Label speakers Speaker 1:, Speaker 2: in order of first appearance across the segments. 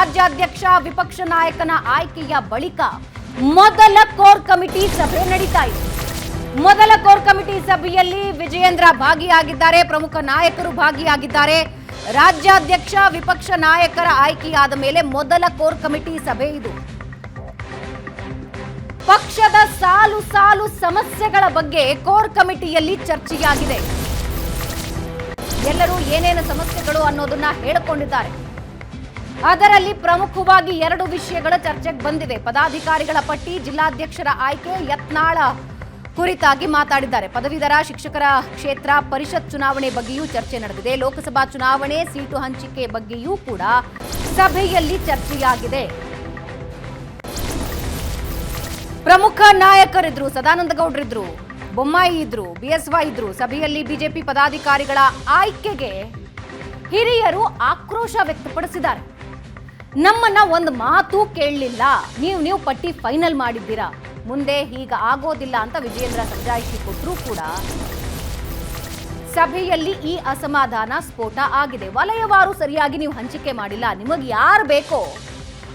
Speaker 1: ರಾಜ್ಯಾಧ್ಯಕ್ಷ ವಿಪಕ್ಷ ನಾಯಕನ ಆಯ್ಕೆಯ ಬಳಿಕ ಮೊದಲ ಕೋರ್ ಕಮಿಟಿ ಸಭೆ ನಡೀತಾ ಇದೆ. ಮೊದಲ ಕೋರ್ ಕಮಿಟಿ ಸಭೆಯಲ್ಲಿ ವಿಜಯೇಂದ್ರ ಭಾಗಿಯಾಗಿದ್ದಾರೆ, ಪ್ರಮುಖ ನಾಯಕರು ಭಾಗಿಯಾಗಿದ್ದಾರೆ. ರಾಜ್ಯಾಧ್ಯಕ್ಷ ವಿಪಕ್ಷ ನಾಯಕರ ಆಯ್ಕೆಯಾದ ಮೇಲೆ ಮೊದಲ ಕೋರ್ ಕಮಿಟಿ ಸಭೆ ಇದು. ಪಕ್ಷದ ಸಾಲು ಸಾಲು ಸಮಸ್ಯೆಗಳ ಬಗ್ಗೆ ಕೋರ್ ಕಮಿಟಿಯಲ್ಲಿ ಚರ್ಚೆಯಾಗಿದೆ. ಎಲ್ಲರೂ ಏನೇನು ಸಮಸ್ಯೆಗಳು ಅನ್ನೋದನ್ನ ಹೇಳಿಕೊಂಡಿದ್ದಾರೆ. ಅದರಲ್ಲಿ ಪ್ರಮುಖವಾಗಿ ಎರಡು ವಿಷಯಗಳ ಚರ್ಚೆಗೆ ಬಂದಿವೆ ಪದಾಧಿಕಾರಿಗಳ ಪಟ್ಟಿ, ಜಿಲ್ಲಾಧ್ಯಕ್ಷರ ಆಯ್ಕೆ, ಯತ್ನಾಳ ಕುರಿತಾಗಿ ಮಾತಾಡಿದ್ದಾರೆ. ಪದವೀಧರ ಶಿಕ್ಷಕರ ಕ್ಷೇತ್ರ ಪರಿಷತ್ ಚುನಾವಣೆ ಬಗ್ಗೆಯೂ ಚರ್ಚೆ ನಡೆದಿದೆ. ಲೋಕಸಭಾ ಚುನಾವಣೆ ಸೀಟು ಹಂಚಿಕೆ ಬಗ್ಗೆಯೂ ಕೂಡ ಸಭೆಯಲ್ಲಿ ಚರ್ಚೆಯಾಗಿದೆ. ಪ್ರಮುಖ ನಾಯಕರಿದ್ರು ಸದಾನಂದ ಗೌಡ್ರಿದ್ರು ಬೊಮ್ಮಾಯಿ ಇದ್ರು ಬಿಎಸ್ವೈ ಇದ್ರು, ಸಭೆಯಲ್ಲಿ ಬಿಜೆಪಿ ಪದಾಧಿಕಾರಿಗಳ ಆಯ್ಕೆಗೆ ಹಿರಿಯರು ಆಕ್ರೋಶ ವ್ಯಕ್ತಪಡಿಸಿದ್ದಾರೆ. ನಮ್ಮನ್ನ ಒಂದು ಮಾತು ಕೇಳಲಿಲ್ಲ. ನೀವು ನೀವು ಪಟ್ಟಿ ಫೈನಲ್ ಮಾಡಿದ್ದೀರಾ? ಮುಂದೆ ಹೀಗ ಆಗೋದಿಲ್ಲ ಅಂತ ವಿಜೇಂದ್ರ ಸಮಜಾಯಿಷಿ ಕೊಟ್ಟರೂ ಕೂಡ ಸಭೆಯಲ್ಲಿ ಈ ಅಸಮಾಧಾನ ಸ್ಫೋಟ ಆಗಿದೆ. ವಲಯವಾರು ಸರಿಯಾಗಿ ನೀವು ಹಂಚಿಕೆ ಮಾಡಿಲ್ಲ. ನಿಮಗೆ ಯಾರು ಬೇಕೋ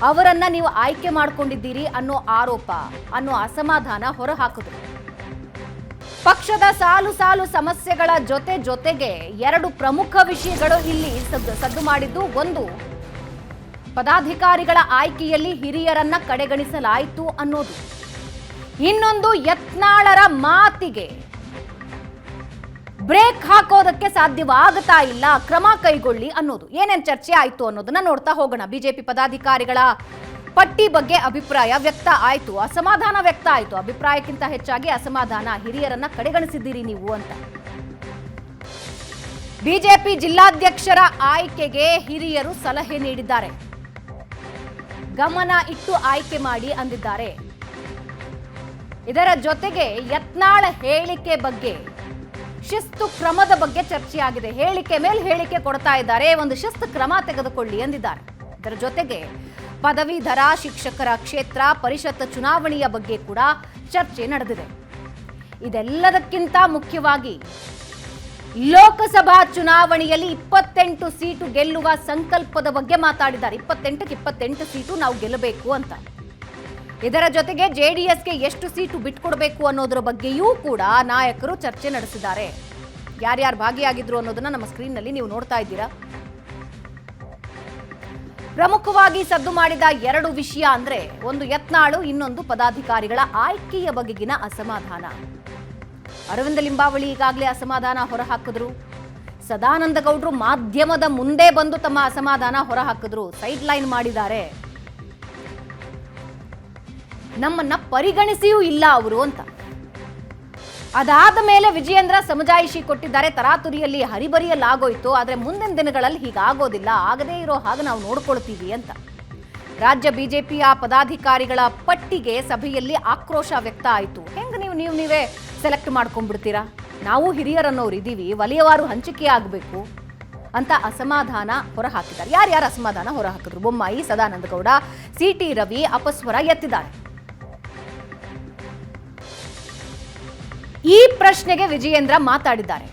Speaker 1: ಅವರನ್ನ ನೀವು ಆಯ್ಕೆ ಮಾಡ್ಕೊಂಡಿದ್ದೀರಿ ಅನ್ನೋ ಆರೋಪ, ಅನ್ನೋ ಅಸಮಾಧಾನ ಹೊರಹಾಕಿದ್ರು ಪಕ್ಷದ ಸಾಲು ಸಾಲು ಸಮಸ್ಯೆಗಳ ಜೊತೆ ಜೊತೆಗೆ ಎರಡು ಪ್ರಮುಖ ವಿಷಯಗಳು ಇಲ್ಲಿ ಸದ್ದು ಸದ್ದು ಮಾಡಿದ್ದು ಒಂದು ಪದಾಧಿಕಾರಿಗಳ ಆಯ್ಕೆಯಲ್ಲಿ ಹಿರಿಯರನ್ನ ಕಡೆಗಣಿಸಲಾಯಿತು ಅನ್ನೋದು. ಇನ್ನೊಂದು ಯತ್ನಾಳರ ಮಾತಿಗೆ ಬ್ರೇಕ್ ಹಾಕೋದಕ್ಕೆ ಸಾಧ್ಯವಾಗುತ್ತಾ ಇಲ್ಲ, ಕ್ರಮ ಕೈಗೊಳ್ಳಿ ಅನ್ನೋದು. ಏನೇನು ಚರ್ಚೆ ಆಯಿತು ಅನ್ನೋದನ್ನ ನೋಡ್ತಾ ಹೋಗೋಣ. ಬಿಜೆಪಿ ಪದಾಧಿಕಾರಿಗಳ ಪಟ್ಟಿ ಬಗ್ಗೆ ಅಭಿಪ್ರಾಯ ವ್ಯಕ್ತ ಆಯಿತು, ಅಸಮಾಧಾನ ವ್ಯಕ್ತ ಆಯಿತು. ಅಭಿಪ್ರಾಯಕ್ಕಿಂತ ಹೆಚ್ಚಾಗಿ ಅಸಮಾಧಾನ, ಹಿರಿಯರನ್ನ ಕಡೆಗಣಿಸಿದ್ದೀರಿ ನೀವು ಅಂತ. ಬಿಜೆಪಿ ಜಿಲ್ಲಾಧ್ಯಕ್ಷರ ಆಯ್ಕೆಗೆ ಹಿರಿಯರು ಸಲಹೆ ನೀಡಿದ್ದಾರೆ. ಗಮನ ಇಟ್ಟು ಆಯ್ಕೆ ಮಾಡಿ ಅಂದಿದ್ದಾರೆ. ಇದರ ಜೊತೆಗೆ ಯತ್ನಾಳ ಹೇಳಿಕೆ ಬಗ್ಗೆ, ಶಿಸ್ತು ಕ್ರಮದ ಬಗ್ಗೆ ಚರ್ಚೆಯಾಗಿದೆ. ಹೇಳಿಕೆ ಮೇಲೆ ಹೇಳಿಕೆ ಕೊಡ್ತಾ ಇದ್ದಾರೆ. ಒಂದು ಶಿಸ್ತು ಕ್ರಮ ತೆಗೆದುಕೊಳ್ಳಿ ಎಂದಿದ್ದಾರೆ ಇದರ ಜೊತೆಗೆ ಪದವೀಧರ ಶಿಕ್ಷಕರ ಕ್ಷೇತ್ರ, ಪರಿಷತ್ ಚುನಾವಣೆಯ ಬಗ್ಗೆ ಕೂಡ ಚರ್ಚೆ ನಡೆದಿದೆ. ಇದೆಲ್ಲದಕ್ಕಿಂತ ಮುಖ್ಯವಾಗಿ ಲೋಕಸಭಾ ಚುನಾವಣೆಯಲ್ಲಿ ಇಪ್ಪತ್ತೆಂಟು ಸೀಟು ಗೆಲ್ಲುವ ಸಂಕಲ್ಪದ ಬಗ್ಗೆ ಮಾತಾಡಿದ್ದಾರೆ. ಇಪ್ಪತ್ತೆಂಟಕ್ಕೆ ಇಪ್ಪತ್ತೆಂಟು ಸೀಟು ನಾವು ಗೆಲ್ಲಬೇಕು ಅಂತ. ಇದರ ಜೊತೆಗೆ ಜೆಡಿಎಸ್ಗೆ ಎಷ್ಟು ಸೀಟು ಬಿಟ್ಕೊಡ್ಬೇಕು ಅನ್ನೋದರ ಬಗ್ಗೆಯೂ ಕೂಡ ನಾಯಕರು ಚರ್ಚೆ ನಡೆಸಿದ್ದಾರೆ. ಯಾರ್ಯಾರು ಭಾಗಿಯಾಗಿದ್ರು ಅನ್ನೋದನ್ನ ನಮ್ಮ ಸ್ಕ್ರೀನ್ನಲ್ಲಿ ನೀವು ನೋಡ್ತಾ ಇದ್ದೀರಾ. ಪ್ರಮುಖವಾಗಿ ಸದ್ದು ಮಾಡಿದ ಎರಡು ವಿಷಯ ಅಂದ್ರೆ ಒಂದು ಯತ್ನಾಳು, ಇನ್ನೊಂದು ಪದಾಧಿಕಾರಿಗಳ ಆಯ್ಕೆಯ ಬಗೆಗಿನ ಅಸಮಾಧಾನ. ಅರವಿಂದ ಲಿಂಬಾವಳಿ ಈಗಾಗಲೇ ಅಸಮಾಧಾನ ಹೊರಹಾಕಿದ್ರು. ಸದಾನಂದ ಗೌಡ್ರು ಮಾಧ್ಯಮದ ಮುಂದೆ ಬಂದು ತಮ್ಮ ಅಸಮಾಧಾನ ಹೊರಹಾಕಿದ್ರು. ಸೈಡ್ ಲೈನ್ ಮಾಡಿದ್ದಾರೆ. ನಮ್ಮನ್ನ ಪರಿಗಣಿಸಿಯೂ ಇಲ್ಲ ಅವರು ಅಂತ. ಅದಾದ ಮೇಲೆ ವಿಜಯೇಂದ್ರ ಸಮಜಾಯಿಷಿ ಕೊಟ್ಟಿದ್ದಾರೆ. ತರಾತುರಿಯಲ್ಲಿ ಹರಿಬರಿಯಲ್ಲಾಗೋಯ್ತು ಆದರೆ ಮುಂದಿನ ದಿನಗಳಲ್ಲಿ ಹೀಗಾಗೋದಿಲ್ಲ ಆಗದೇ ಇರೋ ಹಾಗೆ ನಾವು ನೋಡ್ಕೊಳ್ತೀವಿ ಅಂತ. ರಾಜ್ಯ ಬಿಜೆಪಿಯ ಪದಾಧಿಕಾರಿಗಳ ಪಟ್ಟಿಗೆ ಸಭೆಯಲ್ಲಿ ಆಕ್ರೋಶ ವ್ಯಕ್ತ ಆಯಿತು. ಹೆಂಗೆ ನೀವು ನೀವು, ನೀವೇ ಸೆಲೆಕ್ಟ್ ಮಾಡ್ಕೊಂಡ್ಬಿಡ್ತೀರಾ? ನಾವು ಹಿರಿಯರನ್ನೋರು ಇದ್ದೀವಿ ವಲಯವಾರು ಹಂಚಿಕೆ ಆಗಬೇಕು ಅಂತ ಅಸಮಾಧಾನ ಹೊರಹಾಕಿದ್ದಾರೆ. ಯಾರ್ಯಾರು ಅಸಮಾಧಾನ ಹೊರಹಾಕಿದ್ರು? ಬೊಮ್ಮಾಯಿ, ಸದಾನಂದ ಗೌಡ, ಸಿ ಟಿ ರವಿ, ಅಪಸ್ವರ ಎತ್ತಿದ್ದಾರೆ. ಈ ಪ್ರಶ್ನೆಗೆ ವಿಜಯೇಂದ್ರ ಮಾತಾಡಿದ್ದಾರೆ.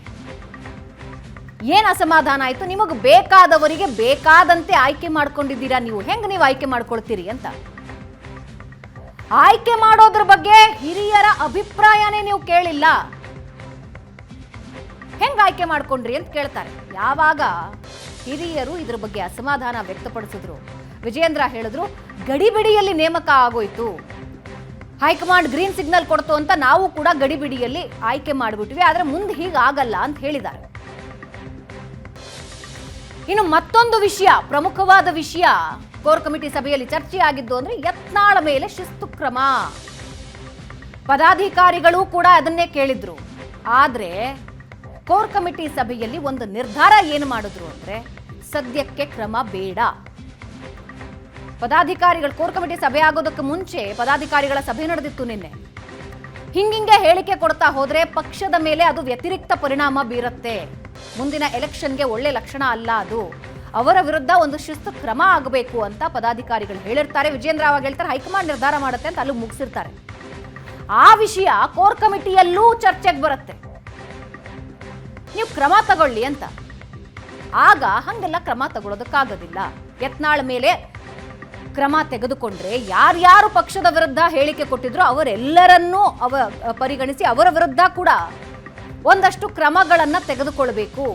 Speaker 1: ಏನ್ ಅಸಮಾಧಾನ ಆಯ್ತು? ನಿಮಗೆ ಬೇಕಾದವರಿಗೆ ಬೇಕಾದಂತೆ ಆಯ್ಕೆ ಮಾಡ್ಕೊಂಡಿದ್ದೀರಾ ನೀವು? ಹೆಂಗ್ ನೀವು ಆಯ್ಕೆ ಮಾಡ್ಕೊಳ್ತೀರಿ ಅಂತ. ಆಯ್ಕೆ ಮಾಡೋದ್ರ ಬಗ್ಗೆ ಹಿರಿಯರ ಅಭಿಪ್ರಾಯನೇ ನೀವು ಕೇಳಿಲ್ಲ. ಹೆಂಗ್ ಆಯ್ಕೆ ಮಾಡ್ಕೊಂಡ್ರಿ ಅಂತ ಕೇಳ್ತಾರೆ. ಯಾವಾಗ ಹಿರಿಯರು ಇದ್ರ ಬಗ್ಗೆ ಅಸಮಾಧಾನ ವ್ಯಕ್ತಪಡಿಸಿದ್ರು. ವಿಜೇಂದ್ರ ಹೇಳಿದ್ರು, ಗಡಿಬಿಡಿಯಲ್ಲಿ ನೇಮಕ ಆಗೋಯ್ತು. ಹೈಕಮಾಂಡ್ ಗ್ರೀನ್ ಸಿಗ್ನಲ್ ಕೊಡ್ತು ಅಂತ ನಾವು ಕೂಡ ಗಡಿಬಿಡಿಯಲ್ಲಿ ಆಯ್ಕೆ ಮಾಡಿಬಿಟ್ವಿ, ಆದ್ರೆ ಮುಂದೆ ಹೀಗಾಗಲ್ಲ ಅಂತ ಹೇಳಿದ್ದಾರೆ. ಇನ್ನು ಮತ್ತೊಂದು ವಿಷಯ, ಪ್ರಮುಖವಾದ ವಿಷಯ ಕೋರ್ ಕಮಿಟಿ ಸಭೆಯಲ್ಲಿ ಚರ್ಚೆಯಾಗಿದ್ದು ಅಂದ್ರೆ ಯತ್ನಾಳ ಮೇಲೆ ಶಿಸ್ತು ಕ್ರಮ. ಪದಾಧಿಕಾರಿಗಳು ಕೂಡ ಅದನ್ನೇ ಕೇಳಿದ್ರು. ಆದ್ರೆ ಕೋರ್ ಕಮಿಟಿ ಸಭೆಯಲ್ಲಿ ಒಂದು ನಿರ್ಧಾರ ಏನು ಮಾಡಿದ್ರು ಅಂದ್ರೆ ಸದ್ಯಕ್ಕೆ ಕ್ರಮ ಬೇಡ. ಪದಾಧಿಕಾರಿಗಳು ಕೋರ್ ಕಮಿಟಿ ಸಭೆ ಆಗೋದಕ್ಕೆ ಮುಂಚೆ ಪದಾಧಿಕಾರಿಗಳ ಸಭೆ ನಡೆದಿತ್ತು ನಿನ್ನೆ. ಹಿಂಗಿಂಗೆ ಹೇಳಿಕೆ ಕೊಡ್ತಾ ಹೋದ್ರೆ ಪಕ್ಷದ ಮೇಲೆ ಅದು ವ್ಯತಿರಿಕ್ತ ಪರಿಣಾಮ ಬೀರುತ್ತೆ. ಮುಂದಿನ ಎಲೆಕ್ಷನ್ಗೆ ಒಳ್ಳೆ ಲಕ್ಷಣ ಅಲ್ಲ ಅದು. ಅವರ ವಿರುದ್ಧ ಒಂದು ಶಿಸ್ತು ಕ್ರಮ ಆಗಬೇಕು ಅಂತ ಪದಾಧಿಕಾರಿಗಳು ಹೇಳಿರ್ತಾರೆ. ವಿಜೇಂದ್ರ ಅವಾಗ ಹೇಳ್ತಾರೆ, ಹೈಕಮಾಂಡ್ ನಿರ್ಧಾರ ಮಾಡುತ್ತೆ ಅಂತ ಅಲ್ಲಿ ಮುಗಿಸಿರ್ತಾರೆ. ಆ ವಿಷಯ ಕೋರ್ ಕಮಿಟಿಯಲ್ಲೂ ಚರ್ಚೆಗೆ ಬರುತ್ತೆ. ನೀವು ಕ್ರಮ ತಗೊಳ್ಳಿ ಅಂತ. ಆಗ ಹಂಗೆಲ್ಲ ಕ್ರಮ ತಗೊಳ್ಳೋದಕ್ಕಾಗೋದಿಲ್ಲ ಯತ್ನಾಳ ಮೇಲೆ ಕ್ರಮ ತೆಗೆದುಕೊಂಡ್ರೆ ಯಾರ್ಯಾರು ಪಕ್ಷದ ವಿರುದ್ಧ ಹೇಳಿಕೆ ಕೊಟ್ಟಿದ್ರು ಅವರೆಲ್ಲರನ್ನೂ ಅವ, ಪರಿಗಣಿಸಿ ಅವರ ವಿರುದ್ಧ ಕೂಡ ಒಂದಷ್ಟು ಕ್ರಮಗಳನ್ನು ತೆಗೆದುಕೊಳ್ಬೇಕು.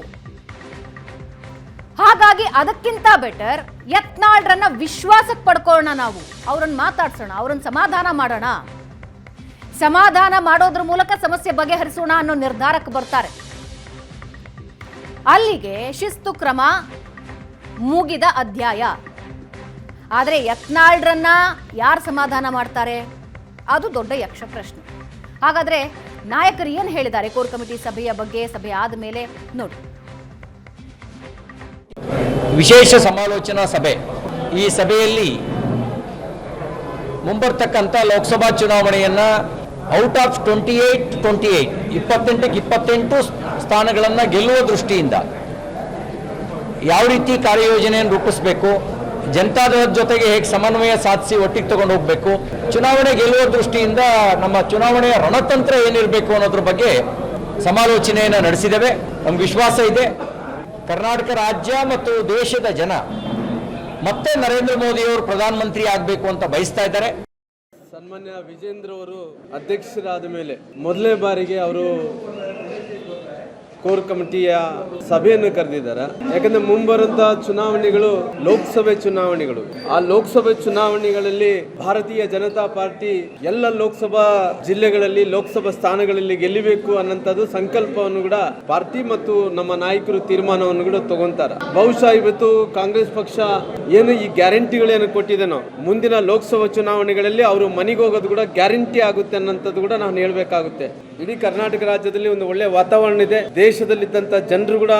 Speaker 1: ಹಾಗಾಗಿ ಅದಕ್ಕಿಂತ ಬೆಟರ್ ಯತ್ನಾಳ್ರನ್ನ ವಿಶ್ವಾಸಕ್ಕೆ ಪಡ್ಕೊಳ್ಳೋಣ ನಾವು. ಅವ್ರನ್ನ ಮಾತಾಡ್ಸೋಣ, ಅವ್ರನ್ನ ಸಮಾಧಾನ ಮಾಡೋಣ. ಸಮಾಧಾನ ಮಾಡೋದ್ರ ಮೂಲಕ ಸಮಸ್ಯೆ ಬಗೆಹರಿಸೋಣ ಅನ್ನೋ ನಿರ್ಧಾರಕ್ಕೆ ಬರ್ತಾರೆ. ಅಲ್ಲಿಗೆ ಶಿಸ್ತು ಕ್ರಮ ಮುಗಿದ ಅಧ್ಯಾಯ. ಆದರೆ ಯತ್ನಾಳ್ರನ್ನ ಯಾರು ಸಮಾಧಾನ ಮಾಡ್ತಾರೆ? ಅದು ದೊಡ್ಡ ಯಕ್ಷ ಪ್ರಶ್ನೆ. ಹಾಗಾದ್ರೆ ನಾಯಕರು ಏನು ಹೇಳಿದ್ದಾರೆ? ಕೋರ್ ಕಮಿಟಿ ಸಭೆಯ ಬಗ್ಗೆ, ಸಭೆ ಆದ ಮೇಲೆ ನೋಡಿ.
Speaker 2: ವಿಶೇಷ ಸಮಾಲೋಚನಾ ಸಭೆ. ಈ ಸಭೆಯಲ್ಲಿ ಮುಂಬರ್ತಕ್ಕಂಥ Lok Sabha ಚುನಾವಣೆಯನ್ನ out of twenty eight twenty eight ಇಪ್ಪತ್ತೆಂಟಕ್ಕೆ ಇಪ್ಪತ್ತೆಂಟು ಸ್ಥಾನಗಳನ್ನು ಗೆಲ್ಲುವ ದೃಷ್ಟಿಯಿಂದ ಯಾವ ರೀತಿ ಕಾರ್ಯಯೋಜನೆಯನ್ನು ರೂಪಿಸಬೇಕು ಜನತಾದವರ ಜೊತೆಗೆ ಹೇಗೆ ಸಮನ್ವಯ ಸಾಧಿಸಿ ಒಟ್ಟಿಗೆ ತಗೊಂಡು ಹೋಗಬೇಕು, ಚುನಾವಣೆ ಗೆಲ್ಲುವ ದೃಷ್ಟಿಯಿಂದ ನಮ್ಮ ಚುನಾವಣೆಯ ರಣತಂತ್ರ ಏನಿರಬೇಕು ಅನ್ನೋದ್ರ ಬಗ್ಗೆ ಸಮಾಲೋಚನೆಯನ್ನು ನಡೆಸಿದ್ದೇವೆ. ನಮ್ಗೆ ವಿಶ್ವಾಸ ಇದೆ. ಕರ್ನಾಟಕ ರಾಜ್ಯ ಮತ್ತು ದೇಶದ ಜನ ಮತ್ತೆ ನರೇಂದ್ರ ಮೋದಿಯವರು ಪ್ರಧಾನಮಂತ್ರಿ ಆಗಬೇಕು ಅಂತ ಬಯಸ್ತಾ ಇದ್ದಾರೆ.
Speaker 3: ಸನ್ಮಾನ್ಯ ವಿಜೇಂದ್ರ ಅವರು ಅಧ್ಯಕ್ಷರಾದ ಮೇಲೆ ಮೊದಲನೇ ಬಾರಿಗೆ ಅವರು ಕೋರ್ ಕಮಿಟಿಯ ಸಭೆಯನ್ನು ಕರೆದಿದ್ದಾರೆ. ಯಾಕಂದ್ರೆ ಮುಂಬರುವಂತಹ ಚುನಾವಣೆಗಳು ಲೋಕಸಭೆ ಚುನಾವಣೆಗಳು. ಆ ಲೋಕಸಭೆ ಚುನಾವಣೆಗಳಲ್ಲಿ ಭಾರತೀಯ ಜನತಾ ಪಾರ್ಟಿ ಎಲ್ಲ ಲೋಕಸಭಾ ಜಿಲ್ಲೆಗಳಲ್ಲಿ, ಲೋಕಸಭಾ ಸ್ಥಾನಗಳಲ್ಲಿ ಗೆಲ್ಲಬೇಕು ಅನ್ನೋಂಥದ್ದು ಸಂಕಲ್ಪವನ್ನು ಕೂಡ ಪಾರ್ಟಿ ಮತ್ತು ನಮ್ಮ ನಾಯಕರು ತೀರ್ಮಾನವನ್ನು ಕೂಡ ತಗೊಂತಾರೆ. ಬಹುಶಃ ಇವತ್ತು ಕಾಂಗ್ರೆಸ್ ಪಕ್ಷ ಏನು ಈ ಗ್ಯಾರಂಟಿಗಳೇನು ಕೊಟ್ಟಿದ್ದೇನೋ ಮುಂದಿನ ಲೋಕಸಭಾ ಚುನಾವಣೆಗಳಲ್ಲಿ ಅವರು ಮನೆಗೆ ಹೋಗೋದು ಕೂಡ ಗ್ಯಾರಂಟಿ ಆಗುತ್ತೆ ಅನ್ನೋಂಥದ್ದು ಕೂಡ ನಾನು ಹೇಳಬೇಕಾಗುತ್ತೆ. ಇಡೀ ಕರ್ನಾಟಕ ರಾಜ್ಯದಲ್ಲಿ ಒಂದು ಒಳ್ಳೆ ವಾತಾವರಣ ಇದೆ. ದೇಶದಲ್ಲಿದ್ದಂಥ ಜನರು ಕೂಡ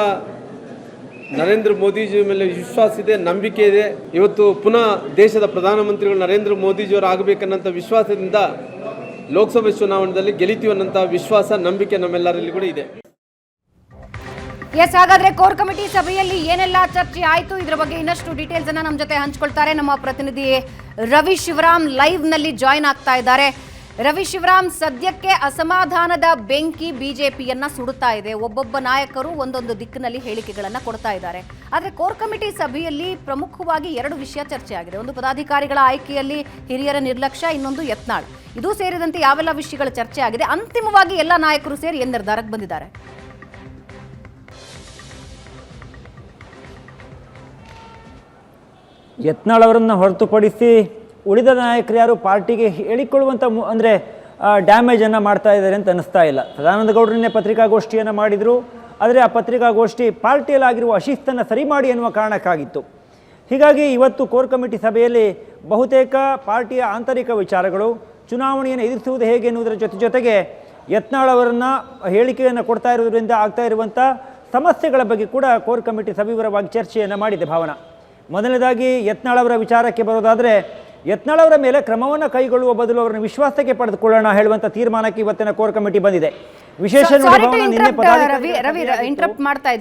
Speaker 3: ನರೇಂದ್ರ ಮೋದಿಜಿ ಮೇಲೆ ವಿಶ್ವಾಸ ಇದೆ, ನಂಬಿಕೆ ಇದೆ. ಇವತ್ತು ಪುನಃ ದೇಶದ ಪ್ರಧಾನಮಂತ್ರಿಗಳು ನರೇಂದ್ರ ಮೋದಿಜಿಯವರು ಆಗಬೇಕನ್ನಂಥ ವಿಶ್ವಾಸದಿಂದ ಲೋಕಸಭೆ ಚುನಾವಣೆಯಲ್ಲಿ ಗೆಲಿತೀವಿ ಅನ್ನೋಂಥ ವಿಶ್ವಾಸ, ನಂಬಿಕೆ ನಮ್ಮೆಲ್ಲರಲ್ಲಿ ಕೂಡ ಇದೆ.
Speaker 1: ಎಸ್ ಹಾಗಾದ್ರೆ ಕೋರ್ ಕಮಿಟಿ ಸಭೆಯಲ್ಲಿ ಏನೆಲ್ಲ ಚರ್ಚೆ ಆಯಿತು? ಇದರ ಬಗ್ಗೆ ಇನ್ನಷ್ಟು ಡೀಟೇಲ್ಸ್ ಅನ್ನ ನಮ್ಮ ಜೊತೆ ಹಂಚ್ಕೊಳ್ತಾರೆ. ನಮ್ಮ ಪ್ರತಿನಿಧಿ ರವಿ ಶಿವರಾಮ್ ಲೈವ್ನಲ್ಲಿ ಜಾಯ್ನ್ ಆಗ್ತಾ ಇದ್ದಾರೆ. ರವಿ ಶಿವರಾಮ್ ಸದ್ಯಕ್ಕೆ ಅಸಮಾಧಾನದ ಬೆಂಕಿ ಬಿಜೆಪಿಯನ್ನ ಸುಡುತ್ತಾ ಇದೆ. ಒಬ್ಬೊಬ್ಬ ನಾಯಕರು ಒಂದೊಂದು ದಿಕ್ಕಿನಲ್ಲಿ ಹೇಳಿಕೆಗಳನ್ನ ಕೊಡ್ತಾ ಇದ್ದಾರೆ. ಆದರೆ ಕೋರ್ ಕಮಿಟಿ ಸಭೆಯಲ್ಲಿ ಪ್ರಮುಖವಾಗಿ ಎರಡು ವಿಷಯ ಚರ್ಚೆ ಆಗಿದೆ ಒಂದು ಪದಾಧಿಕಾರಿಗಳ ಆಯ್ಕೆಯಲ್ಲಿ ಹಿರಿಯರ ನಿರ್ಲಕ್ಷ್ಯ, ಇನ್ನೊಂದು ಯತ್ನಾಳ್. ಇದು ಸೇರಿದಂತೆ ಯಾವೆಲ್ಲ ವಿಷಯಗಳ ಚರ್ಚೆ ಆಗಿದೆ ಅಂತಿಮವಾಗಿ ಎಲ್ಲ ನಾಯಕರು ಸೇರಿ ಏನ್ ನಿರ್ಧಾರಕ್ಕೆ ಬಂದಿದ್ದಾರೆ?
Speaker 4: ಯತ್ನಾಳ್ ಅವರನ್ನು ಹೊರತುಪಡಿಸಿ ಉಳಿದ ನಾಯಕರು ಯಾರು ಪಾರ್ಟಿಗೆ ಹೇಳಿಕೊಳ್ಳುವಂಥ ಮು ಅಂದರೆ ಡ್ಯಾಮೇಜನ್ನು ಮಾಡ್ತಾ ಇದ್ದಾರೆ ಅಂತ ಅನ್ನಿಸ್ತಾ ಇಲ್ಲ. ಸದಾನಂದ ಗೌಡರನ್ನೇ ಪತ್ರಿಕಾಗೋಷ್ಠಿಯನ್ನು ಮಾಡಿದರು. ಆದರೆ ಆ ಪತ್ರಿಕಾಗೋಷ್ಠಿ ಪಾರ್ಟಿಯಲ್ಲಿ ಆಗಿರುವ ಅಶಿಸ್ತನ್ನು ಸರಿ ಮಾಡಿ ಎನ್ನುವ ಕಾರಣಕ್ಕಾಗಿತ್ತು. ಹೀಗಾಗಿ ಇವತ್ತು ಕೋರ್ ಕಮಿಟಿ ಸಭೆಯಲ್ಲಿ ಬಹುತೇಕ ಪಾರ್ಟಿಯ ಆಂತರಿಕ ವಿಚಾರಗಳು, ಚುನಾವಣೆಯನ್ನು ಎದುರಿಸುವುದು ಹೇಗೆ ಎನ್ನುವುದರ ಜೊತೆ ಜೊತೆಗೆ ಯತ್ನಾಳ್ ಅವರನ್ನು ಹೇಳಿಕೆಯನ್ನು ಕೊಡ್ತಾ ಇರುವುದರಿಂದ ಆಗ್ತಾ ಇರುವಂಥ ಸಮಸ್ಯೆಗಳ ಬಗ್ಗೆ ಕೂಡ ಕೋರ್ ಕಮಿಟಿ ಸವಿವರವಾಗಿ ಚರ್ಚೆಯನ್ನು ಮಾಡಿದೆ ಭಾವನಾ. ಮೊದಲನೇದಾಗಿ ಯತ್ನಾಳ್ ಅವರ ವಿಚಾರಕ್ಕೆ ಬರೋದಾದರೆ ಯತ್ನಾಳ್ ಅವರ ಮೇಲೆ ಕ್ರಮವನ್ನು ಕೈಗೊಳ್ಳುವ ಬದಲು ಅವರನ್ನು ವಿಶ್ವಾಸಕ್ಕೆ ಪಡೆದುಕೊಳ್ಳೋಣ ಹೇಳುವಂತ ತೀರ್ಮಾನಕ್ಕೆ ಇವತ್ತಿನ ಕೋರ್ ಕಮಿಟಿ ಬಂದಿದೆ. ವಿಶೇಷ
Speaker 1: ಇಂಟರಪ್ಟ್. ಮಾಡ್ತಾ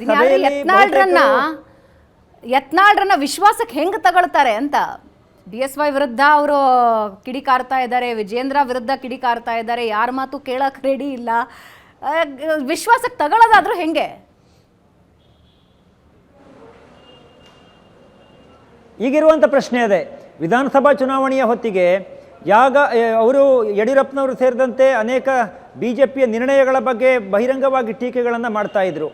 Speaker 1: ಯತ್ನಾಳ್ರನ್ನ ವಿಶ್ವಾಸಕ್ಕೆ ಹೆಂಗ್ ತಗೊಳ್ತಾರೆ ಅಂತ? ಡಿ ಎಸ್ ವೈ ವಿರುದ್ಧ ಅವರು ಕಿಡಿಕಾರ್ತಾ ಇದ್ದಾರೆ ವಿಜೇಂದ್ರ ವಿರುದ್ಧ ಕಿಡಿಕಾರ್ತಾ ಇದ್ದಾರೆ ಯಾರ ಮಾತು ಕೇಳಕ್ ರೆಡಿ ಇಲ್ಲ. ವಿಶ್ವಾಸಕ್ಕೆ ತಗೊಳ್ಳೋದಾದ್ರೂ ಹೆಂಗೆ?
Speaker 4: ಈಗಿರುವಂಥ ಪ್ರಶ್ನೆ ಅದೇ. ವಿಧಾನಸಭಾ ಚುನಾವಣೆಯ ಹೊತ್ತಿಗೆ ಯಾಗ ಅವರು ಯಡಿಯೂರಪ್ಪನವರು ಸೇರಿದಂತೆ ಅನೇಕ ಬಿ ಜೆ ಪಿಯ ನಿರ್ಣಯಗಳ ಬಗ್ಗೆ ಬಹಿರಂಗವಾಗಿ ಟೀಕೆಗಳನ್ನು ಮಾಡ್ತಾ ಇದ್ದರು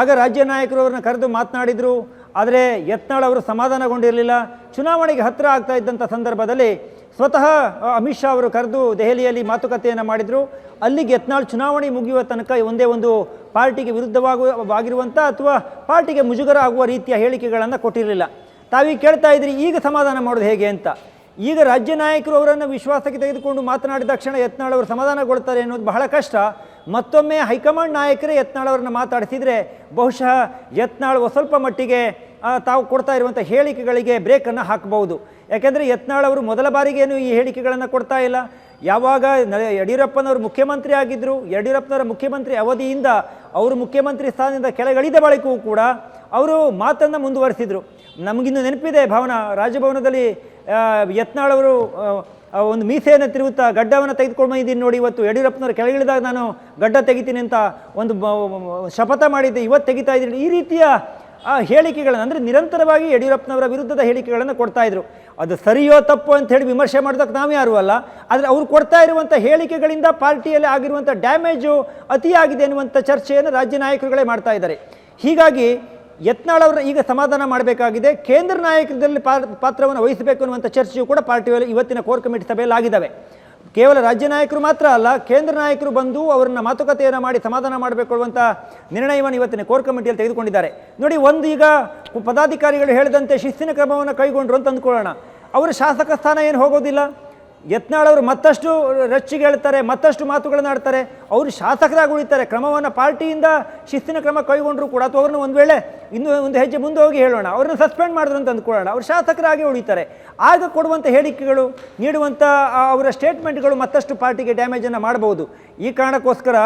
Speaker 4: ಆಗ ರಾಜ್ಯ ನಾಯಕರು ಅವ್ರನ್ನ ಕರೆದು ಮಾತನಾಡಿದರು. ಆದರೆ ಯತ್ನಾಳ್ ಅವರು ಸಮಾಧಾನಗೊಂಡಿರಲಿಲ್ಲ. ಚುನಾವಣೆಗೆ ಹತ್ತಿರ ಆಗ್ತಾ ಇದ್ದಂಥ ಸಂದರ್ಭದಲ್ಲಿ ಸ್ವತಃ ಅಮಿತ್ ಶಾ ಅವರು ಕರೆದು ದೆಹಲಿಯಲ್ಲಿ ಮಾತುಕತೆಯನ್ನು ಮಾಡಿದರು. ಅಲ್ಲಿಗೆ ಯತ್ನಾಳ್ ಚುನಾವಣೆ ಮುಗಿಯುವ ತನಕ ಒಂದೇ ಒಂದು ಪಾರ್ಟಿಗೆ ವಿರುದ್ಧವಾಗುವ ಆಗಿರುವಂಥ ಅಥವಾ ಪಾರ್ಟಿಗೆ ಮುಜುಗರ ಆಗುವ ರೀತಿಯ ಹೇಳಿಕೆಗಳನ್ನು ಕೊಟ್ಟಿರಲಿಲ್ಲ. ತಾವೀಗ ಕೇಳ್ತಾ ಇದ್ರಿ, ಈಗ ಸಮಾಧಾನ ಮಾಡೋದು ಹೇಗೆ ಅಂತ. ಈಗ ರಾಜ್ಯ ನಾಯಕರು ಅವರನ್ನು ವಿಶ್ವಾಸಕ್ಕೆ ತೆಗೆದುಕೊಂಡು ಮಾತನಾಡಿದ ತಕ್ಷಣ ಯತ್ನಾಳ್ ಅವರು ಸಮಾಧಾನಗೊಳ್ತಾರೆ ಅನ್ನೋದು ಬಹಳ ಕಷ್ಟ. ಮತ್ತೊಮ್ಮೆ ಹೈಕಮಾಂಡ್ ನಾಯಕರೇ ಯತ್ನಾಳ್ ಅವರನ್ನು ಮಾತಾಡಿಸಿದರೆ ಬಹುಶಃ ಯತ್ನಾಳ್ ಸ್ವಲ್ಪ ಮಟ್ಟಿಗೆ ತಾವು ಕೊಡ್ತಾ ಇರುವಂಥ ಹೇಳಿಕೆಗಳಿಗೆ ಬ್ರೇಕನ್ನು ಹಾಕಬಹುದು. ಯಾಕೆಂದರೆ ಯತ್ನಾಳ್ ಅವರು ಮೊದಲ ಬಾರಿಗೇನು ಈ ಹೇಳಿಕೆಗಳನ್ನು ಕೊಡ್ತಾ ಇಲ್ಲ. ಯಾವಾಗ ಯಡಿಯೂರಪ್ಪನವರು ಮುಖ್ಯಮಂತ್ರಿ ಆಗಿದ್ದರು ಯಡಿಯೂರಪ್ಪನವರ ಮುಖ್ಯಮಂತ್ರಿ ಅವಧಿಯಿಂದ ಅವರು ಮುಖ್ಯಮಂತ್ರಿ ಸ್ಥಾನದಿಂದ ಕೆಳಗಿಳಿದ ಬಳಿಕವೂ ಕೂಡ ಅವರು ಮಾತನ್ನು ಮುಂದುವರಿಸಿದರು. ನಮಗಿನ್ನು ನೆನಪಿದೆ ಭವನ, ರಾಜಭವನದಲ್ಲಿ ಯತ್ನಾಳವರು ಒಂದು ಮೀಸೆಯನ್ನು ತಿರುಗುತ್ತಾ ಗಡ್ಡವನ್ನು ತೆಗೆದುಕೊಂಡು ಬಂದಿದ್ದೀನಿ ನೋಡಿ, ಇವತ್ತು ಯಡಿಯೂರಪ್ಪನವರು ಕೆಳಗಿಳಿದಾಗ ನಾನು ಗಡ್ಡ ತೆಗಿತೀನಿ ಅಂತ ಒಂದು ಶಪಥ ಮಾಡಿದ್ದೆ. ಇವತ್ತು ತೆಗಿತಾ ಇದ್ದೀನಿ. ಈ ರೀತಿಯ, ಆ, ಹೇಳಿಕೆಗಳನ್ನು, ಅಂದರೆ ನಿರಂತರವಾಗಿ ಯಡಿಯೂರಪ್ಪನವರ ವಿರುದ್ಧದ ಹೇಳಿಕೆಗಳನ್ನು ಕೊಡ್ತಾ ಇದ್ರು. ಅದು ಸರಿಯೋ ತಪ್ಪು ಅಂತ ಹೇಳಿ ವಿಮರ್ಶೆ ಮಾಡೋದಕ್ಕೆ ನಾವು ಯಾರು ಅಲ್ಲ. ಆದರೆ ಅವ್ರು ಕೊಡ್ತಾ ಇರುವಂಥ ಹೇಳಿಕೆಗಳಿಂದ ಪಾರ್ಟಿಯಲ್ಲಿ ಆಗಿರುವಂಥ ಡ್ಯಾಮೇಜು ಅತಿಯಾಗಿದೆ ಎನ್ನುವಂಥ ಚರ್ಚೆಯನ್ನು ರಾಜ್ಯ ನಾಯಕರುಗಳೇ ಮಾಡ್ತಾ ಇದ್ದಾರೆ. ಹೀಗಾಗಿ ಯತ್ನಾಳ್ ಅವರು ಈಗ ಸಮಾಧಾನ ಮಾಡಬೇಕಾಗಿದೆ. ಕೇಂದ್ರ ನಾಯಕರಲ್ಲಿ ಪಾತ್ರವನ್ನು ವಹಿಸಬೇಕು ಅನ್ನುವಂಥ ಚರ್ಚೆಯು ಕೂಡ ಪಾರ್ಟಿಯಲ್ಲಿ ಇವತ್ತಿನ ಕೋರ್ ಕಮಿಟಿ ಸಭೆಯಲ್ಲಿ ಆಗಿದ್ದಾವೆ. ಕೇವಲ ರಾಜ್ಯ ನಾಯಕರು ಮಾತ್ರ ಅಲ್ಲ, ಕೇಂದ್ರ ನಾಯಕರು ಬಂದು ಅವರನ್ನ ಮಾತುಕತೆಯನ್ನು ಮಾಡಿ ಸಮಾಧಾನ ಮಾಡಬೇಕು ಅನ್ನುವಂಥ ನಿರ್ಣಯವನ್ನು ಇವತ್ತಿನ ಕೋರ್ ಕಮಿಟಿಯಲ್ಲಿ ತೆಗೆದುಕೊಂಡಿದ್ದಾರೆ. ನೋಡಿ, ಒಂದು ಈಗ ಪದಾಧಿಕಾರಿಗಳು ಹೇಳಿದಂತೆ ಶಿಸ್ತಿನ ಕ್ರಮವನ್ನು ಕೈಗೊಂಡ್ರು ಅಂತ ಅಂದ್ಕೊಳ್ಳೋಣ. ಅವರ ಶಾಸಕ ಸ್ಥಾನ ಏನು ಹೋಗೋದಿಲ್ಲ. ಯತ್ನಾಳ್ ಅವರು ಮತ್ತಷ್ಟು ರಚ್ಚಿಗೆ ಹೇಳ್ತಾರೆ, ಮತ್ತಷ್ಟು ಮಾತುಗಳನ್ನು ಆಡ್ತಾರೆ. ಅವರು ಶಾಸಕರಾಗಿ ಉಳಿತಾರೆ. ಕ್ರಮವನ್ನು ಪಾರ್ಟಿಯಿಂದ ಶಿಸ್ತಿನ ಕ್ರಮ ಕೈಗೊಂಡರೂ ಕೂಡ. ಅಥವಾ ಅವ್ರನ್ನ ಒಂದು ವೇಳೆ ಇನ್ನೂ ಒಂದು ಹೆಜ್ಜೆ ಮುಂದೆ ಹೋಗಿ ಹೇಳೋಣ. ಅವ್ರನ್ನ ಸಸ್ಪೆಂಡ್ ಮಾಡಿದ್ರು ಅಂತ ಅಂದ್ಕೊಳ್ಳೋಣ. ಅವ್ರು ಶಾಸಕರಾಗಿ ಉಳಿತಾರೆ. ಆಗ ಕೊಡುವಂಥ ಹೇಳಿಕೆಗಳು ನೀಡುವಂಥ ಅವರ ಸ್ಟೇಟ್ಮೆಂಟ್ಗಳು ಮತ್ತಷ್ಟು ಪಾರ್ಟಿಗೆ ಡ್ಯಾಮೇಜನ್ನು ಮಾಡಬಹುದು. ಈ ಕಾರಣಕ್ಕೋಸ್ಕರ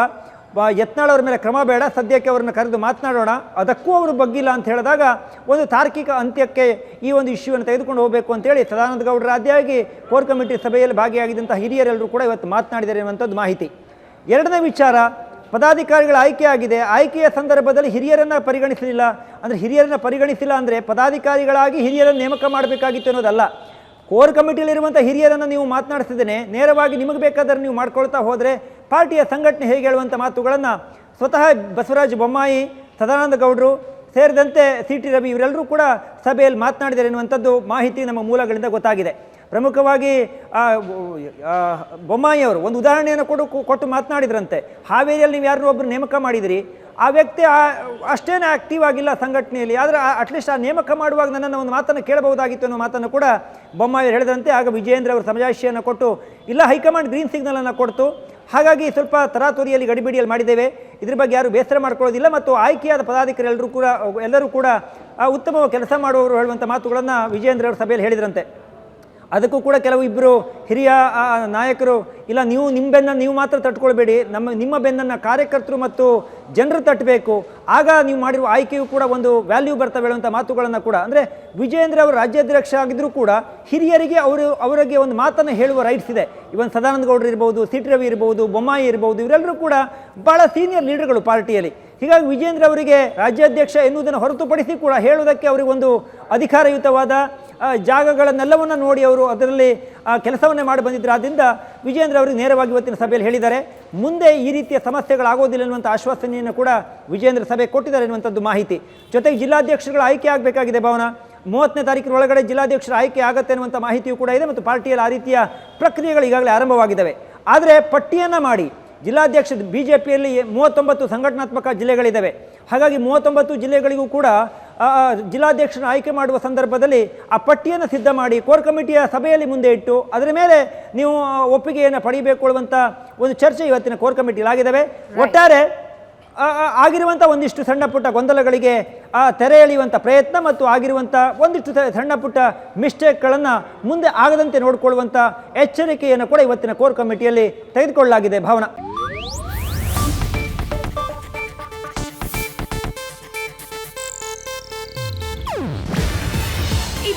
Speaker 4: ಬ- ಯತ್ನಾಳ್ ಅವ್ರ ಮೇಲೆ ಕ್ರಮ ಬೇಡ, ಸದ್ಯಕ್ಕೆ ಅವರನ್ನು ಕರೆದು ಮಾತನಾಡೋಣ. ಅದಕ್ಕೂ ಅವರು ಬಗ್ಗಿಲ್ಲ ಅಂತ ಹೇಳಿದಾಗ ಒಂದು ತಾರ್ಕಿಕ ಅಂತ್ಯಕ್ಕೆ ಈ ಒಂದು ಇಶ್ಯೂವನ್ನು ತೆಗೆದುಕೊಂಡು ಹೋಗಬೇಕು ಅಂತೇಳಿ ಸದಾನಂದ ಗೌಡರ ಆದ್ಯಾಗಿ ಕೋರ್ ಕಮಿಟಿ ಸಭೆಯಲ್ಲಿ ಭಾಗಿಯಾಗಿದ್ದಂಥ ಹಿರಿಯರೆಲ್ಲರೂ ಕೂಡ ಇವತ್ತು ಮಾತನಾಡಿದ್ದಾರೆ ಅನ್ನುವಂಥದ್ದು ಮಾಹಿತಿ. ಎರಡನೇ ವಿಚಾರ, ಪದಾಧಿಕಾರಿಗಳ ಆಯ್ಕೆ ಆಗಿದೆ. ಆಯ್ಕೆಯ ಸಂದರ್ಭದಲ್ಲಿ ಹಿರಿಯರನ್ನು ಪರಿಗಣಿಸಲಿಲ್ಲ. ಅಂದರೆ ಹಿರಿಯರನ್ನು ಪರಿಗಣಿಸಿಲ್ಲ ಅಂದರೆ ಪದಾಧಿಕಾರಿಗಳಾಗಿ ಹಿರಿಯರನ್ನು ನೇಮಕ ಮಾಡಬೇಕಾಗಿತ್ತು ಅನ್ನೋದಲ್ಲ. ಕೋರ್ ಕಮಿಟಿಯಲ್ಲಿರುವಂಥ ಹಿರಿಯರನ್ನು ನೀವು ಮಾತನಾಡಿಸಿದ್ದೇನೆ. ನೇರವಾಗಿ ನಿಮಗೆ ಬೇಕಾದರೆ ನೀವು ಮಾಡ್ಕೊಳ್ತಾ ಹೋದರೆ ಪಾರ್ಟಿಯ ಸಂಘಟನೆ ಹೇಗೆ ಹೇಳುವಂಥ ಮಾತುಗಳನ್ನು ಸ್ವತಃ ಬಸವರಾಜ ಬೊಮ್ಮಾಯಿ ಸದಾನಂದ ಗೌಡರು ಸೇರಿದಂತೆ ಸಿ ಟಿ ರವಿ ಇವರೆಲ್ಲರೂ ಕೂಡ ಸಭೆಯಲ್ಲಿ ಮಾತನಾಡಿದ್ದಾರೆ ಎನ್ನುವಂಥದ್ದು ಮಾಹಿತಿ ನಮ್ಮ ಮೂಲಗಳಿಂದ ಗೊತ್ತಾಗಿದೆ. ಪ್ರಮುಖವಾಗಿ ಆ, ಆ, ಬೊಮ್ಮಾಯಿ ಅವರು ಒಂದು ಉದಾಹರಣೆಯನ್ನು ಕೊಡು ಕೊಟ್ಟು ಮಾತನಾಡಿದ್ರಂತೆ. ಹಾವೇರಿಯಲ್ಲಿ ನೀವು ಯಾರನ್ನೂ ಒಬ್ಬರು ನೇಮಕ ಮಾಡಿದಿರಿ. ಆ ವ್ಯಕ್ತಿ ಅಷ್ಟೇನೇ ಆಕ್ಟಿವ್ ಆಗಿಲ್ಲ ಸಂಘಟನೆಯಲ್ಲಿ. ಆದರೆ ಅಟ್ಲೀಸ್ಟ್ ಆ ನೇಮಕ ಮಾಡುವಾಗ ನನ್ನನ್ನು ಒಂದು ಮಾತನ್ನು ಕೇಳಬಹುದಾಗಿತ್ತು ಅನ್ನೋ ಮಾತನ್ನು ಕೂಡ ಬೊಮ್ಮಾಯಿ ಹೇಳಿದಂತೆ ಆಗ ವಿಜಯೇಂದ್ರ ಅವರು ಸಮಜಾಯಿಷಿಯನ್ನು ಕೊಟ್ಟು ಇಲ್ಲ ಹೈಕಮಾಂಡ್ ಗ್ರೀನ್ ಸಿಗ್ನಲನ್ನು ಕೊಡ್ತು. ಹಾಗಾಗಿ ಸ್ವಲ್ಪ ತರಾತುರಿಯಲ್ಲಿ ಗಡಿಬಿಡಿಯಲ್ಲಿ ಮಾಡಿದ್ದೇವೆ. ಇದ್ರ ಬಗ್ಗೆ ಯಾರು ಬೇಸರ ಮಾಡ್ಕೊಳ್ಳೋದಿಲ್ಲ ಮತ್ತು ಆಯ್ಕೆಯಾದ ಪದಾಧಿಕಾರಿ ಎಲ್ಲರೂ ಕೂಡ ಎಲ್ಲರೂ ಕೂಡ ಉತ್ತಮ ಕೆಲಸ ಮಾಡುವವರು ಹೇಳುವಂಥ ಮಾತುಗಳನ್ನು ವಿಜಯೇಂದ್ರ ಅವರ ಸಭೆಯಲ್ಲಿ ಹೇಳಿದ್ರಂತೆ. ಅದಕ್ಕೂ ಕೂಡ ಕೆಲವು ಇಬ್ಬರು ಹಿರಿಯ ನಾಯಕರು ಇಲ್ಲ, ನೀವು ನಿಮ್ಮ ಬೆನ್ನನ್ನು ನೀವು ಮಾತ್ರ ತಟ್ಕೊಳ್ಬೇಡಿ. ನಮ್ಮ, ನಿಮ್ಮ ಬೆನ್ನನ್ನು ಕಾರ್ಯಕರ್ತರು ಮತ್ತು ಜನರು ತಟ್ಟಬೇಕು ಆಗ ನೀವು ಮಾಡಿರುವ ಆಯ್ಕೆಯು ಕೂಡ ಒಂದು ವ್ಯಾಲ್ಯೂ ಬರ್ತವೆ ಹೇಳುವಂಥ ಮಾತುಗಳನ್ನು ಕೂಡ, ಅಂದರೆ ವಿಜಯೇಂದ್ರ ಅವರು ರಾಜ್ಯಾಧ್ಯಕ್ಷ ಆಗಿದ್ದರೂ ಕೂಡ ಹಿರಿಯರಿಗೆ ಅವರು, ಅವರಿಗೆ ಒಂದು ಮಾತನ್ನು ಹೇಳುವ ರೈಟ್ಸ್ ಇದೆ. ಇವನ್ ಸದಾನಂದ ಗೌಡರು ಇರ್ಬೋದು ಸಿಟಿ ರವಿ ಇರ್ಬೋದು, ಬೊಮ್ಮಾಯಿ ಇರ್ಬೋದು, ಇವರೆಲ್ಲರೂ ಕೂಡ ಭಾಳ ಸೀನಿಯರ್ ಲೀಡರ್ಗಳು ಪಾರ್ಟಿಯಲ್ಲಿ. ಹೀಗಾಗಿ ವಿಜೇಂದ್ರ ಅವರಿಗೆ ರಾಜ್ಯಾಧ್ಯಕ್ಷ ಎನ್ನುವುದನ್ನು ಹೊರತುಪಡಿಸಿ ಕೂಡ ಹೇಳುವುದಕ್ಕೆ ಅವರಿಗೆ ಒಂದು ಅಧಿಕಾರಯುತವಾದ ಜಾಗಗಳನ್ನೆಲ್ಲವನ್ನು ನೋಡಿ ಅವರು ಅದರಲ್ಲಿ ಆ, ಕೆಲಸವನ್ನೇ ಮಾಡಿ ಬಂದಿದ್ದರು ಆದ್ದರಿಂದ ವಿಜೇಂದ್ರ ಅವರಿಗೆ ನೇರವಾಗಿ ಇವತ್ತಿನ ಸಭೆಯಲ್ಲಿ ಹೇಳಿದ್ದಾರೆ. ಮುಂದೆ ಈ ರೀತಿಯ ಸಮಸ್ಯೆಗಳಾಗೋದಿಲ್ಲ ಎನ್ನುವಂಥ ಆಶ್ವಾಸನೆಯನ್ನು ಕೂಡ ವಿಜೇಂದ್ರ ಸಭೆ ಕೊಟ್ಟಿದ್ದಾರೆ ಎನ್ನುವಂಥದ್ದು ಮಾಹಿತಿ. ಜೊತೆಗೆ ಜಿಲ್ಲಾಧ್ಯಕ್ಷರುಗಳ ಆಯ್ಕೆ ಆಗಬೇಕಾಗಿದೆ ಭವನ. ಮೂವತ್ತನೇ ತಾರೀಕಿನ ಒಳಗಡೆ ಜಿಲ್ಲಾಧ್ಯಕ್ಷರ ಆಯ್ಕೆ ಆಗುತ್ತೆ ಅನ್ನುವಂಥ ಮಾಹಿತಿಯೂ ಕೂಡ ಇದೆ ಮತ್ತು ಪಾರ್ಟಿಯಲ್ಲಿ ಆ ರೀತಿಯ ಪ್ರಕ್ರಿಯೆಗಳು ಈಗಾಗಲೇ ಆರಂಭವಾಗಿದ್ದಾವೆ. ಆದರೆ ಪಟ್ಟಿಯನ್ನು ಮಾಡಿ ಜಿಲ್ಲಾಧ್ಯಕ್ಷ ಬಿ ಜೆ ಪಿಯಲ್ಲಿ ಮೂವತ್ತೊಂಬತ್ತು ಸಂಘಟನಾತ್ಮಕ ಜಿಲ್ಲೆಗಳಿದ್ದಾವೆ. ಹಾಗಾಗಿ ಮೂವತ್ತೊಂಬತ್ತು ಜಿಲ್ಲೆಗಳಿಗೂ ಕೂಡ ಜಿಲ್ಲಾಧ್ಯಕ್ಷರನ್ನ ಆಯ್ಕೆ ಮಾಡುವ ಸಂದರ್ಭದಲ್ಲಿ ಆ ಪಟ್ಟಿಯನ್ನು ಸಿದ್ಧ ಮಾಡಿ ಕೋರ್ ಕಮಿಟಿಯ ಸಭೆಯಲ್ಲಿ ಮುಂದೆ ಇಟ್ಟು ಅದರ ಮೇಲೆ ನೀವು ಒಪ್ಪಿಗೆಯನ್ನು ಪಡೆಯಬೇಕು ಅನ್ನುವಂಥ ಒಂದು ಚರ್ಚೆ ಇವತ್ತಿನ ಕೋರ್ ಕಮಿಟಿಯಲ್ಲಿ ಆಗಿದ್ದಾವೆ ಒಟ್ಟಾರೆ ಆಗಿರುವಂಥ ಒಂದಿಷ್ಟು ಸಣ್ಣ ಪುಟ್ಟ ಗೊಂದಲಗಳಿಗೆ ಆ, ತೆರೆ ಎಳೆಯುವಂಥ ಪ್ರಯತ್ನ ಮತ್ತು ಆಗಿರುವಂಥ ಒಂದಿಷ್ಟು ಸಣ್ಣ ಪುಟ್ಟ ಮಿಸ್ಟೇಕ್ಗಳನ್ನು ಮುಂದೆ ಆಗದಂತೆ ನೋಡಿಕೊಳ್ಳುವಂಥ ಎಚ್ಚರಿಕೆಯನ್ನು ಕೂಡ ಇವತ್ತಿನ ಕೋರ್ ಕಮಿಟಿಯಲ್ಲಿ ತೆಗೆದುಕೊಳ್ಳಲಾಗಿದೆ ಭಾವನಾ.